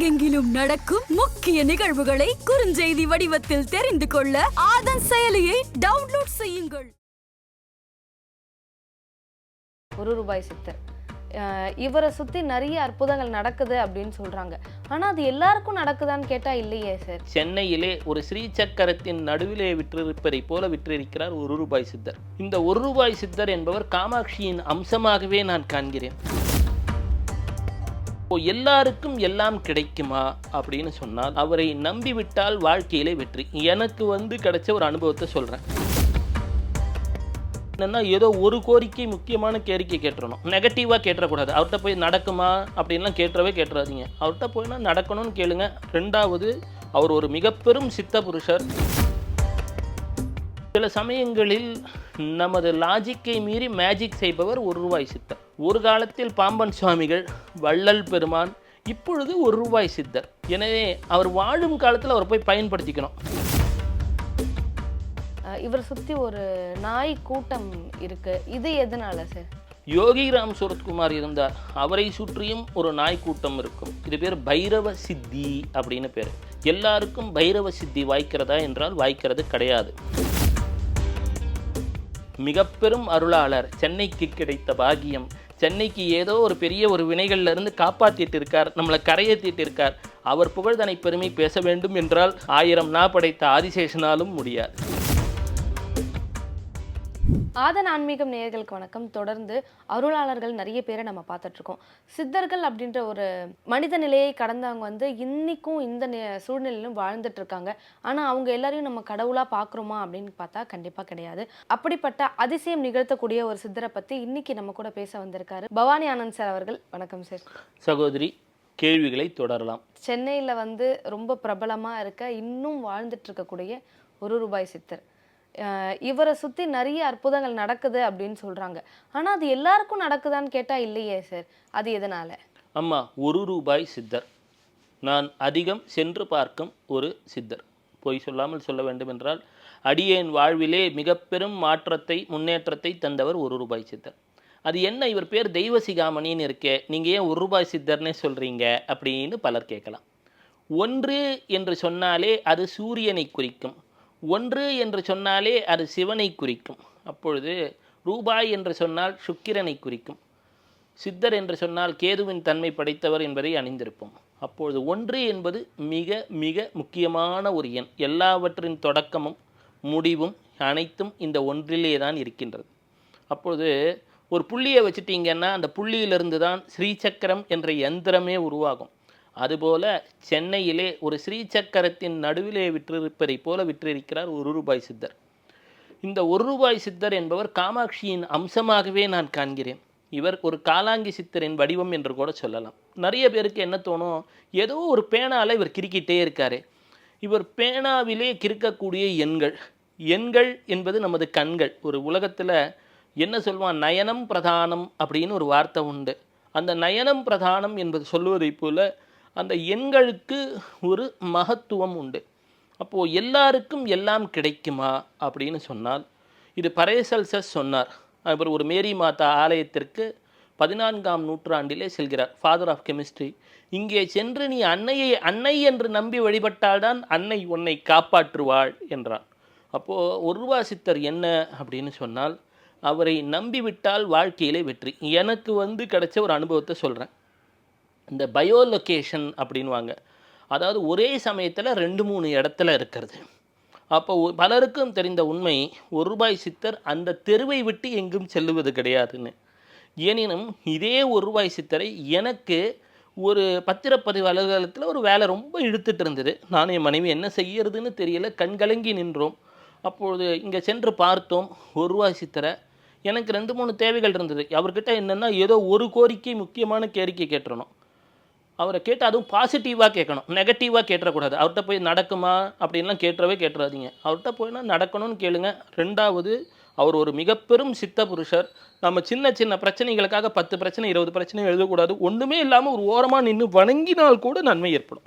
உலகெங்கிலும் நடக்கும் முக்கிய நிகழ்வுகளை குறுஞ்செய்தி வடிவத்தில் தெரிந்து கொள்ள ஆதன் செயலியை டவுன்லோட் செய்யுங்கள். ஒரு ரூபாய் சித்தர் இவரை சுற்றி நிறைய அற்புதங்கள் நடக்குது அப்படின்னு சொல்கிறாங்க ஆனால் அது எல்லாருக்கும் நடக்குதான்னு கேட்டால் இல்லையே சார். சென்னையிலே ஒரு ஸ்ரீ சக்கரத்தின் நடுவிலே விற்றிருப்பதை போல விற்றிருக்கிறார் ஒரு ரூபாய் சித்தர். இந்த ஒரு ரூபாய் சித்தர் என்பவர் காமாட்சியின் அம்சமாகவே நான் காண்கிறேன். எல்லாருக்கும் எல்லாம் கிடைக்குமா அப்படின்னு சொன்னால் அவரை நம்பிவிட்டால் வாழ்க்கையிலே வெற்றி. எனக்கு வந்து கிடைச்ச ஒரு அனுபவத்தை சொல்கிறேன் என்னன்னா ஏதோ ஒரு கோரிக்கை முக்கியமான கோரிக்கை கேட்டுறணும். நெகட்டிவாக கேட்டுறக்கூடாது. அவர்கிட்ட போய் நடக்குமா அப்படின்லாம் கேட்டுறவே கேட்டுறாதீங்க. அவர்கிட்ட போய்னா நடக்கணும்னு கேளுங்க. ரெண்டாவது அவர் ஒரு மிகப்பெரும் சித்த புருஷர். சில சமயங்களில் நமது லாஜிக்கை மீறி மேஜிக் செய்பவர் ஒரு ரூபாய் சித்தர். ஒரு காலத்தில் பாம்பன் சுவாமிகள் வள்ளல் பெருமான் இப்பொழுது ஒரு ரூபாய் சித்தர். எனவே அவர் வாழும் காலத்தில் அவர் போய் பயன்படுத்திக்கணும். இவரை சுற்றி ஒரு நாய் கூட்டம் இருக்கு. இது எதனால சார் யோகிராம் சுரத்குமார் இருந்தார். அவரை சுற்றியும் ஒரு நாய் கூட்டம் இருக்கும். இது பேர் பைரவ சித்தி அப்படின்னு பேர். எல்லாருக்கும் பைரவ சித்தி வாய்க்கிறதா என்றால் வாய்க்கிறது கிடையாது. மிக பெரும் அருளாளர் சென்னைக்கு கிடைத்த பாக்கியம். சென்னைக்கு ஏதோ ஒரு பெரிய ஒரு வினைகள்லேருந்து இருந்து இருக்கார் நம்மளை கரையேற்றிட்டு இருக்கார் அவர் புகழ்தனை பெருமை பேச வேண்டும் என்றால் ஆயிரம் நா படைத்த ஆதிசேஷனாலும் முடியாது. ஆதன் ஆன்மீகம் நேயர்களுக்கு வணக்கம். தொடர்ந்து அருளாளர்கள் நிறைய பேரை நம்ம பார்த்துட்டு இருக்கோம் சித்தர்கள் அப்படின்ற ஒரு மனித நிலையை கடந்தவங்க வந்து இன்னைக்கும் இந்த சூழ்நிலையிலும் வாழ்ந்துட்டு இருக்காங்க ஆனா அவங்க எல்லாரையும் நம்ம கடவுளா பார்க்குறோமா அப்படின்னு பார்த்தா கண்டிப்பா கிடையாது. அப்படிப்பட்ட அதிசயம் நிகழ்த்தக்கூடிய ஒரு சித்தரை பத்தி இன்னைக்கு நம்ம கூட பேச வந்திருக்காரு பவானி ஆனந்த் சார் அவர்கள். வணக்கம் சார். சகோதரி கேள்விகளை தொடரலாம். சென்னையில் வந்து ரொம்ப பிரபலமாக இருக்க இன்னும் வாழ்ந்துட்டு இருக்கக்கூடிய ஒரு ரூபாய் சித்தர். இவரை சுற்றி நிறைய அற்புதங்கள் நடக்குது அப்படின்னு சொல்கிறாங்க ஆனால் அது எல்லாருக்கும் நடக்குதான்னு கேட்டால் இல்லையே சார். அது எதனால்? அம்மா ஒரு ரூபாய் சித்தர். நான் அதிகம் சென்று பார்க்கும் ஒரு சித்தர். பொய் சொல்லாமல் சொல்ல வேண்டுமென்றால் அடியேன் வாழ்விலே மிக பெரும் மாற்றத்தை முன்னேற்றத்தை தந்தவர் ஒரு ரூபாய் சித்தர். அது என்ன இவர் பேர் தெய்வ சிகாமணின்னு இருக்கே நீங்கள் ஏன் ஒரு ரூபாய் சித்தர்னே சொல்கிறீங்க அப்படின்னு பலர் கேட்கலாம். ஒன்று என்று சொன்னாலே அது சூரியனை குறிக்கும். ஒன்று என்று சொன்னாலே அது சிவனை குறிக்கும். அப்பொழுது ரூபாய் என்று சொன்னால் சுக்கிரனை குறிக்கும். சித்தர் என்று சொன்னால் கேதுவின் தன்மை படைத்தவர் என்பதை அணிந்திருப்போம். அப்பொழுது ஒன்று என்பது மிக மிக முக்கியமான ஒரு எண். எல்லாவற்றின் தொடக்கமும் முடிவும் அனைத்தும் இந்த ஒன்றிலே தான் இருக்கின்றது. அப்பொழுது ஒரு புள்ளியை வச்சுட்டிங்கன்னா அந்த புள்ளியிலிருந்து தான் ஸ்ரீசக்கரம் என்ற யந்திரமே உருவாகும். அதுபோல சென்னையிலே ஒரு ஸ்ரீசக்கரத்தின் நடுவிலே விற்றிருப்பதை போல விற்றிருக்கிறார் ஒரு ரூபாய் சித்தர். இந்த ஒரு ரூபாய் சித்தர் என்பவர் காமாட்சியின் அம்சமாகவே நான் காண்கிறேன். இவர் ஒரு காலாங்கி சித்தரின் வடிவம் என்று கூட சொல்லலாம். நிறைய பேருக்கு என்ன தோணும்? ஏதோ ஒரு பேனாவில் இவர் கிறுக்கிட்டே இருக்காரு. இவர் பேனாவிலே கிறுக்கக்கூடிய எண்கள். எண்கள் என்பது நமது கண்கள். ஒரு உலகத்தில் என்ன சொல்லுவான் நயனம் பிரதானம் அப்படின்னு ஒரு வார்த்தை உண்டு. அந்த நயனம் பிரதானம் என்பது சொல்லுவதைப் போல அந்த எண்களுக்கு ஒரு மகத்துவம் உண்டு. அப்போது எல்லாருக்கும் எல்லாம் கிடைக்குமா அப்படின்னு சொன்னால் இது பரேசல்சஸ் சொன்னார். அவர் ஒரு மேரி மாதா ஆலயத்திற்கு பதினான்காம் நூற்றாண்டிலே செல்கிறார் ஃபாதர் ஆஃப் கெமிஸ்ட்ரி இங்கே சென்று நீ அன்னையை அன்னை என்று நம்பி வழிபட்டால்தான் அன்னை உன்னை காப்பாற்றுவாள் என்றான் அப்போது ஒரு சித்தர் என்ன அப்படின்னு சொன்னால் அவரை நம்பிவிட்டால் வாழ்க்கையிலே வெற்றி. எனக்கு வந்து கிடைச்ச ஒரு அனுபவத்தை சொல்கிறேன் இந்த பயோலொகேஷன் அப்படின்வாங்க அதாவது ஒரே சமயத்தில் ரெண்டு மூணு இடத்துல இருக்கிறது. அப்போ பலருக்கும் தெரிந்த உண்மை ஒரு ரூபாய் சித்தர் அந்த தெருவை விட்டு எங்கும் செல்லுவது கிடையாதுன்னு. எனினும் இதே ஒரு ரூபாய் சித்தரை எனக்கு ஒரு பத்திரப்பதிவு அலுவலகத்தில் ஒரு வேலை ரொம்ப இழுத்துட்டு இருந்தது. நானும் என் மனைவி என்ன செய்யறதுன்னு தெரியல கண்கலங்கி நின்றோம். அப்பொழுது இங்கே சென்று பார்த்தோம் ஒரு ரூபாய் சித்தரை. எனக்கு ரெண்டு மூணு தேவைகள் இருந்தது. அவர்கிட்ட என்னென்னா ஏதோ ஒரு கோரிக்கை முக்கியமான கோரிக்கை கேட்டுறணும். அவரை கேட்டு அதுவும் பாசிட்டிவாக கேட்கணும். நெகட்டிவாக கேட்டுறக்கூடாது. அவர்கிட்ட போய் நடக்குமா அப்படின்லாம் கேட்டுறவே கேட்டுறாதீங்க. அவர்கிட்ட போய்னா நடக்கணும்னு கேளுங்க. ரெண்டாவது அவர் ஒரு மிகப்பெரும் சித்த புருஷர். நம்ம சின்ன சின்ன பிரச்சனைகளுக்காக பத்து பிரச்சனை இருபது பிரச்சனை எழுதக்கூடாது. ஒன்றுமே இல்லாமல் ஒரு ஓரமாக நின்று வணங்கினால் கூட நன்மை ஏற்படும்.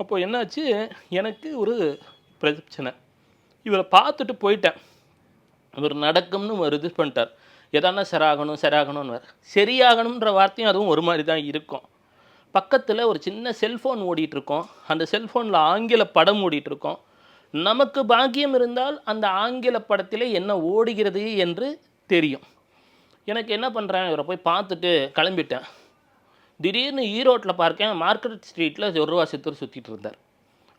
அப்போது என்னாச்சு? எனக்கு ஒரு பிரச்சனை. இவரை பார்த்துட்டு போயிட்டேன். இவர் நடக்கும்னு ஒரு இது பண்ணிட்டார் எதானா சராகணும் சராகணும்னு சரியாகணுன்ற வார்த்தையும் அதுவும் ஒரு மாதிரி தான் இருக்கும். பக்கத்தில் ஒரு சின்ன செல்ஃபோன் ஓடிட்டு இருக்கோம் அந்த செல்ஃபோனில் ஆங்கில படம் ஓடிட்டு இருக்கோம் நமக்கு பாக்கியம் இருந்தால் அந்த ஆங்கில படத்திலே என்ன ஓடுகிறது என்று தெரியும். எனக்கு என்ன பண்ணுறேன் இவரை போய் பார்த்துட்டு கிளம்பிட்டேன். திடீர்னு ஈரோட்டில் பார்க்கேன். மார்க்கெட் ஸ்ட்ரீட்டில் ஒரு ரூபா சித்தர் சுற்றிட்டு இருந்தார்.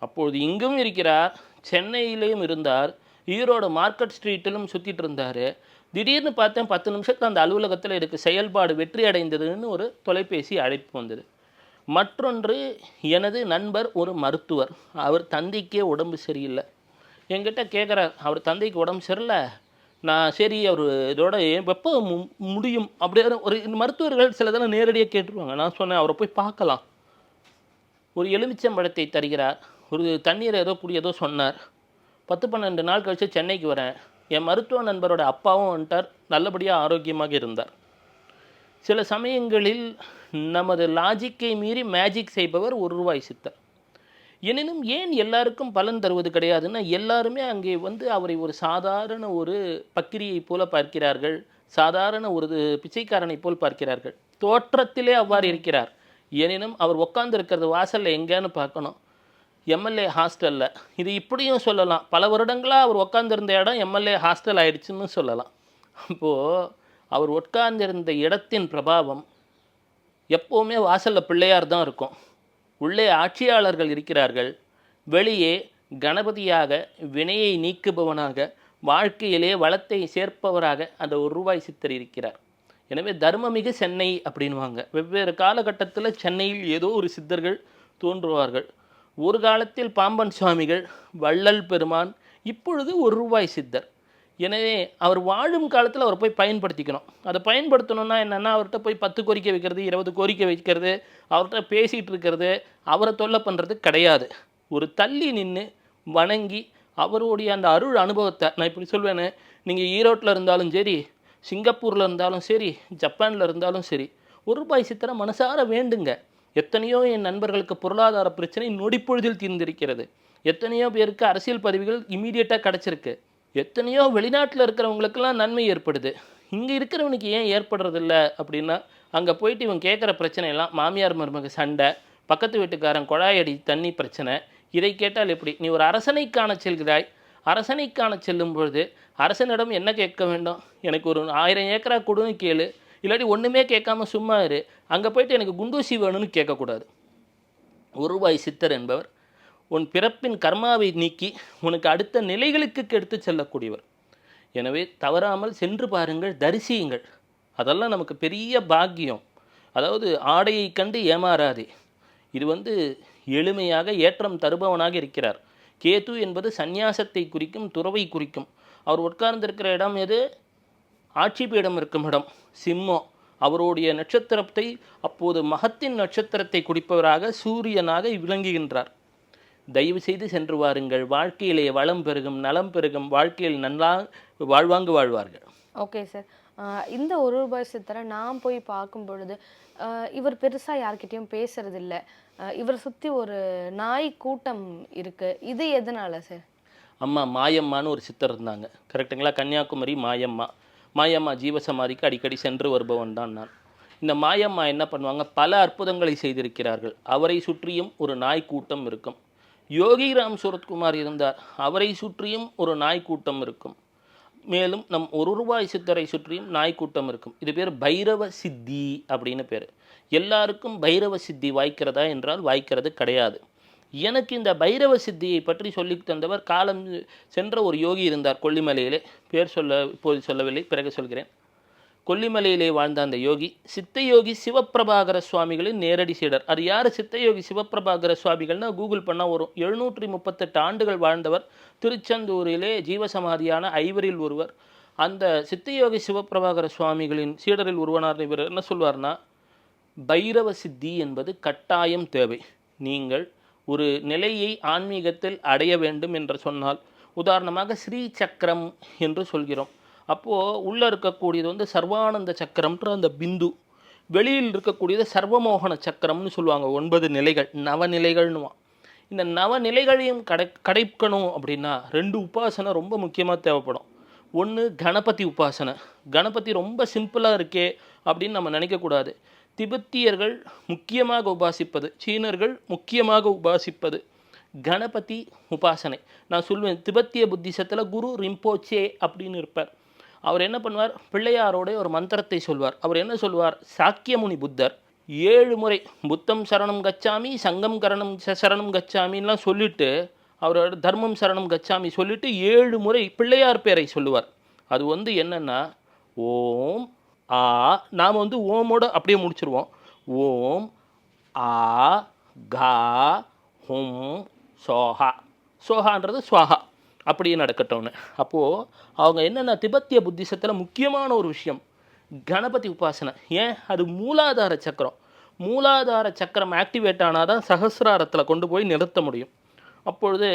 அப்பொழுது இங்கும் இருக்கிறார். சென்னையிலையும் இருந்தார். ஈரோடு மார்க்கெட் ஸ்ட்ரீட்டிலும் சுற்றிட்டு இருந்தார். திடீர்னு பார்த்தேன் பத்து நிமிஷத்தில் அந்த அலுவலகத்தில் எனக்கு செயல்பாடு வெற்றி அடைந்ததுன்னு ஒரு தொலைபேசி அழைப்பு வந்தது. மற்றொன்று எனது நண்பர் ஒரு மருத்துவர். அவர் தந்தைக்கே உடம்பு சரியில்லை. என்கிட்ட கேட்குறார் அவர் தந்தைக்கு உடம்பு சரியில்லை. நான் சரி அவர் இதோட எப்போ மு- முடியும்? அப்படியே ஒரு இந்த மருத்துவர்கள் சிலதெல்லாம் நேரடியாக கேட்டுருவாங்க. நான் சொன்னேன் அவரை போய் பார்க்கலாம். ஒரு எலுமிச்சம்பழத்தை தருகிறார். ஒரு தண்ணீர் ஏதோ குடி ஏதோ சொன்னார். பத்து பன்னெண்டு நாள் கழித்து சென்னைக்கு வரேன். என் மருத்துவ நண்பரோட அப்பாவும் வந்துட்டார். நல்லபடியாக ஆரோக்கியமாக இருந்தார். சில சமயங்களில் நமது லாஜிக்கை மீறி மேஜிக் செய்பவர் ஒரு ரூபாய் சித்தர். எனினும் ஏன் எல்லாருக்கும் பலன் தருவது கிடையாதுன்னா எல்லாருமே அங்கே வந்து அவரை ஒரு சாதாரண ஒரு பக்கிரியைப் போல பார்க்கிறார்கள் சாதாரண ஒரு பிச்சைக்காரனைப் போல் பார்க்கிறார்கள். தோற்றத்திலே அவ்வாறு இருக்கிறார். எனினும் அவர் உட்கார்ந்து இருக்கிறது வாசலில் எங்கேன்னு பார்க்கணும். எம்எல்ஏ ஹாஸ்டலில் இது இப்படியும் சொல்லலாம். பல வருடங்களாக அவர் உட்காந்துருந்த இடம் எம்எல்ஏ ஹாஸ்டல் ஆயிடுச்சுன்னு சொல்லலாம். அப்போது அவர் உட்கார்ந்திருந்த இடத்தின் பிரபாவம் எப்போவுமே வாசலில் பிள்ளையார் தான் இருக்கும். உள்ளே ஆட்சியாளர்கள் இருக்கிறார்கள். வெளியே கணபதியாக வினையை நீக்குபவனாக வாழ்க்கையிலே வளத்தை சேர்ப்பவராக அந்த ஒரு ரூபாய் சித்தர் இருக்கிறார். எனவே தர்மமிகு சென்னை அப்படின்வாங்க. வெவ்வேறு காலகட்டத்தில் சென்னையில் ஏதோ ஒரு சித்தர்கள் தோன்றுவார்கள். ஒரு காலத்தில் பாம்பன் சுவாமிகள் வள்ளல் பெருமான் இப்பொழுது ஒரு ரூபாய் சித்தர். எனவே அவர் வாழும் காலத்தில் அவர் போய் பயன்படுத்திக்கணும். அதை பயன்படுத்தணும்னா என்னென்னா அவர்கிட்ட போய் பத்து கோரிக்கை வைக்கிறது இருபது கோரிக்கை வைக்கிறது அவர்கிட்ட பேசிகிட்டு இருக்கிறது அவரை தொல்லை பண்ணுறது கிடையாது. ஒரு தள்ளி நின்று வணங்கி அவருடைய அந்த அருள் அனுபவத்தை நான் இப்படி சொல்வேன்னு நீங்கள் ஈரோட்டில் இருந்தாலும் சரி சிங்கப்பூரில் இருந்தாலும் சரி ஜப்பானில் இருந்தாலும் சரி ஒரு ரூபாய் சித்திரம் மனசார வேண்டுங்க. எத்தனையோ என் நண்பர்களுக்கு பொருளாதார பிரச்சனை நொடிப்பொழுதில் தீர்ந்திருக்கிறது. எத்தனையோ பேருக்கு அரசியல் பதவிகள் இமீடியட்டாக கிடச்சிருக்கு. எத்தனையோ வெளிநாட்டில் இருக்கிறவங்களுக்கெல்லாம் நன்மை ஏற்படுது. இங்கே இருக்கிறவனுக்கு ஏன் ஏற்படுறதில்ல அப்படின்னா அங்கே போயிட்டு இவன் கேட்குற பிரச்சனையெல்லாம் மாமியார் மருமக சண்டை பக்கத்து வீட்டுக்காரன் குழாயடி தண்ணி பிரச்சனை இதை கேட்டால் எப்படி? நீ ஒரு அரசனை காண செல்கிறாய். அரசனை காண செல்லும் பொழுது அரசனிடம் என்ன கேட்க வேண்டும்? எனக்கு ஒரு ஆயிரம் ஏக்கரா கொடுன்னு கேளு. இல்லாட்டி ஒன்றுமே கேட்காம சும்மா இரு. அங்கே போயிட்டு எனக்கு குண்டூசி வேணும்னு கேட்கக்கூடாது. ஒரு ரூபாய் சித்தர் என்பவர் உன் பிறப்பின் கர்மாவை நீக்கி உனக்கு அடுத்த நிலைகளுக்கு எடுத்து செல்லக்கூடியவர். எனவே தவறாமல் சென்று பாருங்கள் தரிசியுங்கள். அதெல்லாம் நமக்கு பெரிய பாக்கியம். அதாவது ஆடையை கண்டு ஏமாறாதே. இது வந்து எளிமையாக ஏற்றம் தருபவனாக இருக்கிறார். கேது என்பது சந்நியாசத்தை குறிக்கும் துறவை குறிக்கும். அவர் உட்கார்ந்திருக்கிற இடம் எது? ஆட்சி பீடம் இருக்கும் இடம் சிம்மம். அவருடைய நட்சத்திரத்தை அப்போது மகத்தின் நட்சத்திரத்தை குடிப்பவராக சூரியனாக விளங்குகின்றார். தயவு செய்து சென்று வாருங்கள். வாழ்க்கையிலே வளம் பெருகும் நலம் பெருகும். வாழ்க்கையில் நல்லா வாழ்வாங்கு வாழ்வார்கள். ஓகே சார் இந்த ஒரு ரூபாய் சித்தரை நான் போய் பார்க்கும் பொழுது இவர் பெருசாக யார்கிட்டயும் பேசுறது இல்ல ஆஹ் இவரை சுற்றி ஒரு நாய் கூட்டம் இருக்கு. இது எதனால சார் அம்மா மாயம்மான்னு ஒரு சித்தர் இருந்தாங்க. கரெக்டுங்களா கன்னியாகுமரி மாயம்மா. மாயம்மா ஜீவசமாதிக்கு அடிக்கடி சென்று வருபவன் தான் நான். இந்த மாயம்மா என்ன பண்ணுவாங்க? பல அற்புதங்களை செய்திருக்கிறார்கள். அவரை சுற்றியும் ஒரு நாய் கூட்டம் இருக்கும். யோகிராம் சுரத்குமார் இருந்தார். அவரை சுற்றியும் ஒரு நாய்க்கூட்டம் இருக்கும். மேலும் நம் ஒரு ரூபாய் சித்தரை சுற்றியும் நாய்க்கூட்டம் இருக்கும். இது பேர் பைரவ சித்தி அப்படின்னு பேர். எல்லாருக்கும் பைரவ சித்தி வாய்க்கிறதா என்றால் வாய்க்கிறது கிடையாது. எனக்கு இந்த பைரவ சித்தியை பற்றி சொல்லி தந்தவர் காலம் சென்ற ஒரு யோகி இருந்தார் கொல்லிமலையிலே. பேர் சொல்ல இப்போது சொல்லவில்லை பிறகு சொல்கிறேன். கொல்லிமலையிலே வாழ்ந்த அந்த யோகி சித்தயோகி சிவப்பிரபாகர சுவாமிகளின் நேரடி சீடர். அது யார்? சித்தயோகி சிவப்பிரபாகர சுவாமிகள்னா கூகுள் பண்ணால் வரும் எழுநூற்றி முப்பத்தெட்டு ஆண்டுகள் வாழ்ந்தவர் திருச்செந்தூரிலே ஜீவசமாதியான ஐவரில் ஒருவர். அந்த சித்தயோகி சிவப்பிரபாகர சுவாமிகளின் சீடரில் ஒருவனார் இவர். என்ன சொல்வார்னா பைரவ சித்தி என்பது கட்டாயம் தேவை. நீங்கள் ஒரு நிலையை ஆன்மீகத்தில் அடைய வேண்டும் என்று சொன்னால் உதாரணமாக ஸ்ரீ சக்கரம் என்று சொல்கிறோம். அப்போது உள்ளே இருக்கக்கூடியது வந்து சர்வானந்த சக்கரம்ன்ற அந்த பிந்து. வெளியில் இருக்கக்கூடியது சர்வமோகன சக்கரம்னு சொல்லுவாங்க. ஒன்பது நிலைகள். நவநிலைகள்னுவான் இந்த நவநிலைகளையும் கடை கடைக்கணும் அப்படின்னா ரெண்டு உபாசனை ரொம்ப முக்கியமாக தேவைப்படும். ஒன்று கணபதி உபாசனை. கணபதி ரொம்ப சிம்பிளாக இருக்கே அப்படின்னு நம்ம நினைக்கக்கூடாது திபெத்தியர்கள் முக்கியமாக உபாசிப்பது சீனர்கள் முக்கியமாக உபாசிப்பது கணபதி உபாசனை. நான் சொல்லுவேன் திபெத்திய புத்திசத்தில் குரு ரிம்போச்சே அப்படின்னு இருப்பார். அவர் என்ன பண்ணுவார்? பிள்ளையாரோட ஒரு மந்திரத்தை சொல்வார். அவர் என்ன சொல்வார்? சாக்கியமுனி புத்தர் ஏழு முறை புத்தம் சரணம் கச்சாமி சங்கம் கரணம் ச- சரணம் கச்சாமின்லாம் சொல்லிட்டு அவரோட தர்மம் சரணம் கச்சாமி சொல்லிட்டு ஏழு முறை பிள்ளையார் பேரை சொல்லுவார். அது வந்து என்னென்னா ஓம் ஆ நாம் வந்து ஓமோட அப்படியே முடிச்சிருவோம். ஓம் ஆ கா ஹும் சோஹா. சோஹான்றது ஸ்வாஹா அப்படியே நடக்கட்டும்னு. அப்போது அவங்க என்னென்ன திபெத்திய புத்திசத்தில் முக்கியமான ஒரு விஷயம் கணபதி உபாசனை. ஏன்? அது மூலாதார சக்கரம். மூலாதார சக்கரம் ஆக்டிவேட் ஆனால் தான் சகசிராரத்தில் கொண்டு போய் நிறுத்த முடியும். அப்பொழுது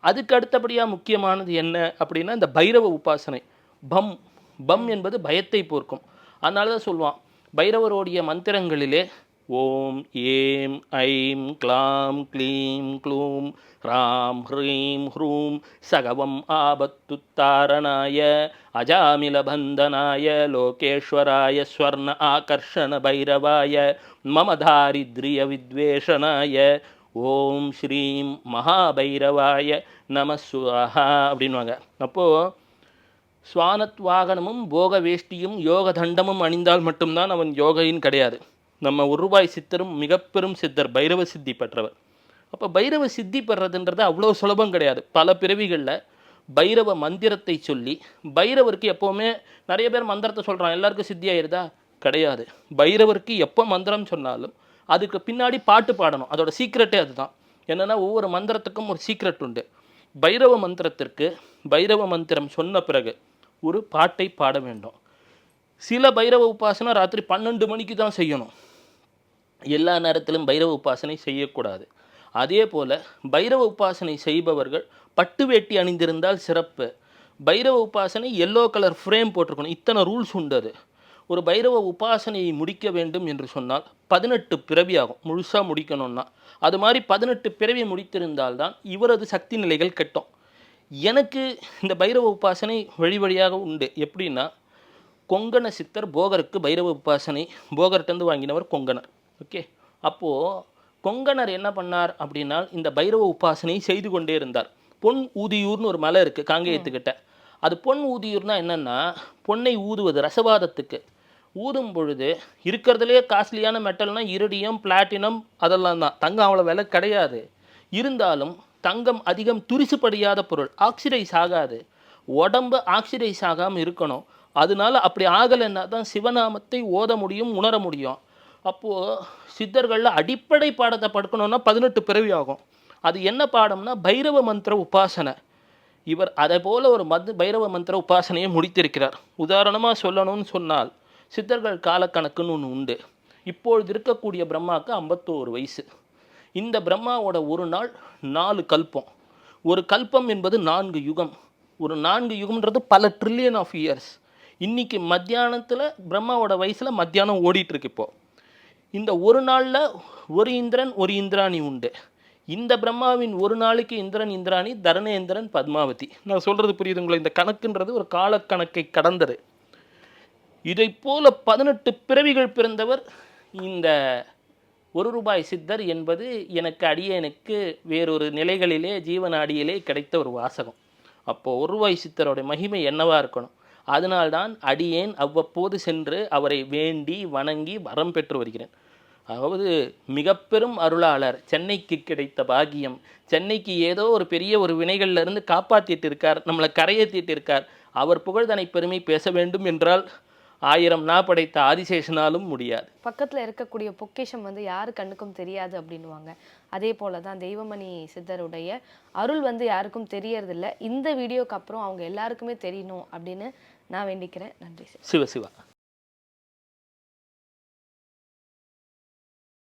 அதுக்கு அடுத்தபடியாக முக்கியமானது என்ன அப்படின்னா இந்த பைரவ உபாசனை. பம். பம் என்பது பயத்தை போர்க்கும். அதனால தான் சொல்லுவான் பைரவருடைய மந்திரங்களிலே ஓம் ஏம் ஐம் க்ளாம் க்ளீம் க்ளூம் ராம் ஹ்ரீம் ஹ்ரூம் சகவம் ஆபத்துத்தாரணாய அஜாமிலபந்தனாய லோகேஸ்வராய ஸ்வர்ண ஆகர்ஷண பைரவாய மம தாரித்ரிய வித்வேஷனாய ஓம் ஸ்ரீம் மகாபைரவாய நம சுவாஹா அப்படின்வாங்க அப்போது ஸ்வானத் வாகனமும் போக வேஷ்டியும் யோக தண்டமும் அணிந்தால் மட்டும்தான் அவன் யோகையின் கிடையாது. நம்ம ஒரு ரூபாய் சித்தரும் மிகப்பெரும் சித்தர் பைரவ சித்தி பெற்றவர். அப்போ பைரவ சித்தி பெறதுன்றது அவ்வளோ சுலபம் கிடையாது. பல பிறவிகளில் பைரவ மந்திரத்தை சொல்லி பைரவருக்கு எப்போவுமே நிறைய பேர் மந்திரத்தை சொல்கிறான் எல்லாருக்கும் சித்தி ஆயிருதா? கிடையாது. பைரவருக்கு எப்போ மந்திரம் சொன்னாலும் அதுக்கு பின்னாடி பாட்டு பாடணும். அதோட சீக்ரெட்டே அதுதான். என்னென்னா ஒவ்வொரு மந்திரத்துக்கும் ஒரு சீக்ரெட் உண்டு. பைரவ மந்திரத்திற்கு பைரவ மந்திரம் சொன்ன பிறகு ஒரு பாட்டை பாட வேண்டும். சில பைரவ உபாசனை ராத்திரி பன்னெண்டு மணிக்கு தான் செய்யணும். எல்லா நேரத்திலும் பைரவ உபாசனை செய்யக்கூடாது. அதே போல் பைரவ உபாசனை செய்பவர்கள் பட்டு வேட்டி அணிந்திருந்தால் சிறப்பு. பைரவ உபாசனை எல்லோ கலர் ஃப்ரேம் போட்டிருக்கணும். இத்தனை ரூல்ஸ் உண்டு அது ஒரு பைரவ உபாசனையை முடிக்க வேண்டும் என்று சொன்னால் பதினெட்டு பிறவி ஆகும் முழுசாக முடிக்கணும்னா. அது மாதிரி பதினெட்டு பிறவி முடித்திருந்தால்தான் இவரது சக்தி நிலைகள் கெட்டும். எனக்கு இந்த பைரவ உபாசனை வழி வழியாக உண்டு. எப்படின்னா கொங்கண சித்தர் போகருக்கு பைரவ உபாசனை போகர்கிட்டருந்து வாங்கினவர் கொங்கணர். ஓகே அப்போது கொங்கணர் என்ன பண்ணார் அப்படின்னா இந்த பைரவ உபாசனையை செய்து கொண்டே இருந்தார். பொன் ஊதியூர்னு ஒரு மலை இருக்குது காங்கேயத்துக்கிட்ட. அது பொன் ஊதியூர்னா என்னென்னா பொன்னை ஊதுவது ரசவாதத்துக்கு. ஊதும் பொழுது இருக்கிறதுலே காஸ்ட்லியான மெட்டல்னால் இருடியம் பிளாட்டினம் அதெல்லாம் தான். தங்கம் அவ்வளோ விலை கிடையாது. இருந்தாலும் தங்கம் அதிகம் துரிசுபடியாத பொருள் ஆக்சிடைஸ் ஆகாது. உடம்பு ஆக்சிடைஸ் ஆகாமல் இருக்கணும். அதனால அப்படி ஆகலைன்னா தான் சிவநாமத்தை ஓத முடியும் உணர முடியும். அப்போது சித்தர்களில் அடிப்படை பாடத்தை படுக்கணும்னா பதினெட்டு பிறவி ஆகும். அது என்ன பாடம்னா பைரவ மந்திர உபாசனை. இவர் அதை போல் ஒரு மத் பைரவ மந்திர உபாசனையை முடித்திருக்கிறார். உதாரணமாக சொல்லணும்னு சொன்னால் சித்தர்கள் காலக்கணக்குன்னு ஒன்று உண்டு. இப்பொழுது இருக்கக்கூடிய பிரம்மாவுக்கு ஐம்பத்தோரு வயசு. இந்த பிரம்மாவோட ஒரு நாள் நாலு கல்பம். ஒரு கல்பம் என்பது நான்கு யுகம். ஒரு நான்கு யுகம்ன்றது பல ட்ரில்லியன் ஆஃப் இயர்ஸ் இன்றைக்கி மத்தியானத்தில் பிரம்மாவோட வயசில் மத்தியானம் ஓடிட்டுருக்கு இப்போது இந்த ஒரு நாளில் ஒரு இந்திரன் ஒரு இந்திராணி உண்டு. இந்த பிரம்மாவின் ஒரு நாளைக்கு இந்திரன் இந்திராணி தரணேந்திரன் பத்மாவதி. நான் சொல்கிறது புரியுது உங்களை? இந்த கணக்குன்றது ஒரு காலக்கணக்கை கடந்தது. இதைப் போல பதினெட்டு பிறவிகள் பிறந்தவர் இந்த ஒரு ரூபாய் சித்தர் என்பது எனக்கு அடியனுக்கு வேறொரு நிலைகளிலே ஜீவனாடியிலே கிடைத்த ஒரு வாசகம். அப்போது ஒரு ரூபாய் சித்தரோட மகிமை என்னவாக இருக்கணும்? அதனால்தான் அடியேன் அவ்வப்போது சென்று அவரை வேண்டி வணங்கி வரம் பெற்று வருகிறேன். அதாவது மிக பெரும் அருளாளர் சென்னைக்கு கிடைத்த பாக்கியம் சென்னைக்கு ஏதோ ஒரு பெரிய ஒரு வினைகள்ல இருந்து காப்பாத்திட்டு இருக்கார் நம்மளை கரையேற்றிட்டு இருக்கார் அவர் புகழ்தனை பெருமை பேச வேண்டும் என்றால் ஆயிரம் நா படைத்த ஆதிசேஷனாலும் முடியாது. பக்கத்துல இருக்கக்கூடிய பொக்கிஷம் வந்து யாரு கண்ணுக்கும் தெரியாது அப்படின்னுவாங்க. அதே போல தான் தெய்வமணி சித்தருடைய அருள் வந்து யாருக்கும் தெரியறதில்ல. இந்த வீடியோக்கு அப்புறம் அவங்க எல்லாருக்குமே தெரியணும் அப்படின்னு நான் வேண்டிக்கிறேன். நன்றி சிவ சிவா